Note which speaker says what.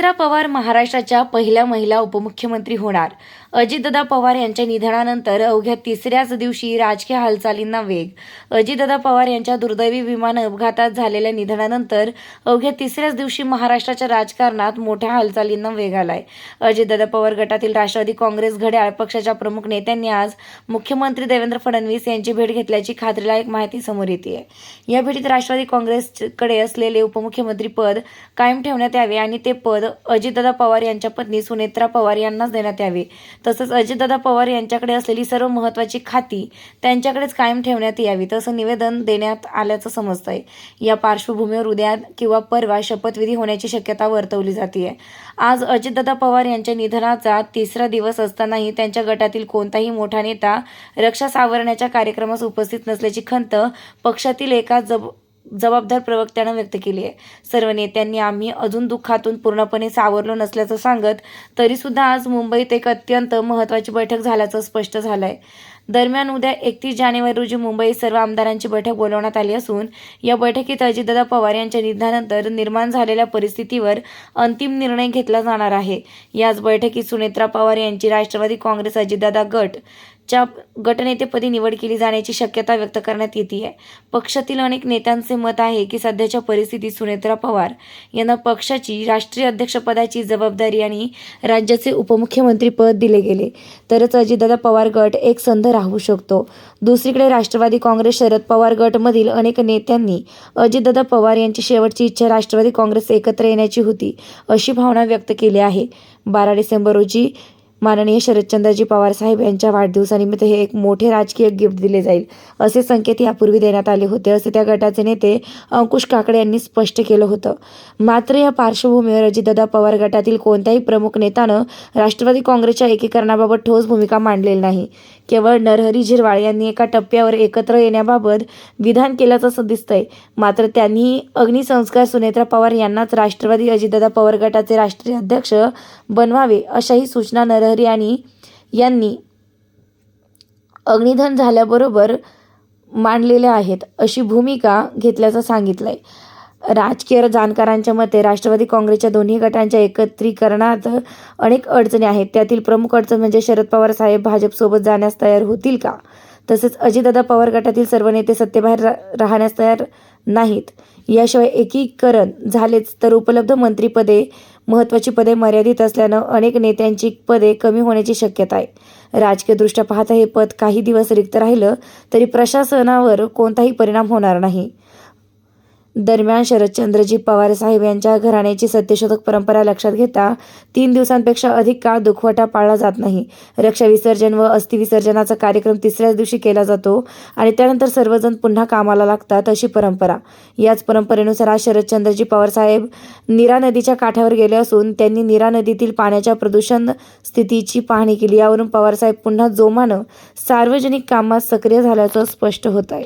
Speaker 1: सुमित्रा पवार महाराष्ट्राच्या पहिल्या महिला उपमुख्यमंत्री होणार. अजितदादा पवार यांच्या निधनानंतर अवघ्या तिसऱ्याच दिवशी राजकीय हालचालींना वेग. अजितदादा पवार यांच्या दुर्दैवी विमान अपघातात झालेल्या निधनानंतर अवघ्या तिसऱ्याच दिवशी महाराष्ट्राच्या राजकारणात मोठ्या हालचालींना वेग आलाय. अजितदादा पवार गटातील राष्ट्रवादी काँग्रेस घड्याळ पक्षाच्या प्रमुख नेत्यांनी आज मुख्यमंत्री देवेंद्र फडणवीस यांची भेट घेतल्याची खात्रीलायक माहिती समोर येते आहे या भेटीत राष्ट्रवादी काँग्रेसकडे असलेले उपमुख्यमंत्री पद कायम ठेवण्यात यावे आणि ते पद अजितदादा पवार यांच्या पत्नी सुनेत्रा पवार यांनाच देण्यात यावे. तसंच अजितदादा पवार यांच्याकडे असलेली सर्व महत्त्वाची खाती त्यांच्याकडेच कायम ठेवण्यात यावीत असं निवेदन देण्यात आल्याचं समजतंय. या पार्श्वभूमीवर उद्या किंवा परवा शपथविधी होण्याची शक्यता वर्तवली जाते आज अजितदादा पवार यांच्या निधनाचा तिसरा दिवस असतानाही त्यांच्या गटातील कोणताही मोठा नेता रक्षा सावरण्याच्या कार्यक्रमास उपस्थित नसल्याची खंत पक्षातील एका जब जबाबदार प्रवक्त्यानं व्यक्त केली आहे. सर्व नेत्यांनी आम्ही अजून दुःखातून पूर्णपणे सावरलो नसल्याचं सांगत तरीसुद्धा आज मुंबईत एक अत्यंत महत्त्वाची बैठक झाल्याचं स्पष्ट झालं आहे दरम्यान उद्या एकतीस जानेवारी रोजी मुंबईत सर्व आमदारांची बैठक बोलवण्यात आली असून या बैठकीत अजितदादा पवार यांच्या निधनानंतर निर्माण झालेल्या परिस्थितीवर अंतिम निर्णय घेतला जाणार आहे. याच बैठकीत सुनेत्रा पवार यांची राष्ट्रवादी काँग्रेस अजितदादा गट च्या गटनेतेपदी निवड केली जाण्याची शक्यता व्यक्त करण्यात येते आहे पक्षातील अनेक नेत्यांचे मत आहे की सध्याच्या परिस्थितीत सुनेत्रा पवार यांना पक्षाची राष्ट्रीय अध्यक्षपदाची जबाबदारी आणि राज्याचे उपमुख्यमंत्रीपद दिले गेले. तरच अजितदादा पवार गट एक संध राहू शकतो. दुसरीकडे राष्ट्रवादी काँग्रेस शरद पवार गटमधील अनेक नेत्यांनी अजितदादा पवार यांची शेवटची इच्छा राष्ट्रवादी काँग्रेस एकत्र येण्याची होती अशी भावना व्यक्त केली आहे. बारा डिसेंबर रोजी माननीय शरदचंद्रजी पवार साहेब यांच्या वाढदिवसानिमित्त हे एक मोठे राजकीय गिफ्ट दिले जाईल असे संकेत यापूर्वी देण्यात आले होते असे त्या गटाचे नेते अंकुश काकडे यांनी स्पष्ट केलं होतं. मात्र या पार्श्वभूमीवर अजितदादा पवार गटातील कोणत्याही प्रमुख नेत्यानं राष्ट्रवादी काँग्रेसच्या एकीकरणाबाबत ठोस भूमिका मांडलेली नाही. केवळ नरहरी झिरवाळ यांनी एका टप्प्यावर एकत्र येण्याबाबत विधान केल्याचं असं दिसतंय. मात्र त्यांनी अग्निसंस्कार सुनेत्रा पवार यांनाच राष्ट्रवादी अजितदादा पवार गटाचे राष्ट्रीय अध्यक्ष बनवावे अशाही सूचना नरहरी आणि यांनी अग्निधन झाल्याबरोबर मांडलेल्या आहेत अशी भूमिका घेतल्याचं सांगितलंय. राजकीय जाणकारांच्या मते राष्ट्रवादी काँग्रेसच्या दोन्ही गटांच्या एकत्रीकरणात अनेक अडचणी आहेत. त्यातील प्रमुख अडचण म्हणजे शरद पवार साहेब भाजपसोबत जाण्यास तयार होतील का? तसेच अजितदादा पवार गटातील सर्व नेते सत्तेबाहेर रा राहण्यास तयार नाहीत. याशिवाय एकीकरण झालेच तर उपलब्ध मंत्रीपदे महत्त्वाची पदे मर्यादित असल्यानं अनेक नेत्यांची पदे कमी होण्याची शक्यता आहे. राजकीयदृष्ट्या पाहता हे पद काही दिवस रिक्त राहिलं तरी प्रशासनावर कोणताही परिणाम होणार नाही. दरम्यान शरदचंद्रजी पवार साहेब यांच्या घराण्याची सत्यशोधक परंपरा लक्षात घेता तीन दिवसांपेक्षा अधिक काळ दुखवटा पाळला जात नाही. रक्षा विसर्जन व अस्थिविसर्जनाचा कार्यक्रम तिसऱ्याच दिवशी केला जातो आणि त्यानंतर सर्वजण पुन्हा कामाला लागतात अशी परंपरा. याच परंपरेनुसार आज शरदचंद्रजी पवार साहेब नीरा नदीच्या काठावर गेले असून त्यांनी नीरा नदीतील पाण्याच्या प्रदूषण स्थितीची पाहणी केली. यावरून पवारसाहेब पुन्हा जोमानं सार्वजनिक कामात सक्रिय झाल्याचं स्पष्ट होत आहे.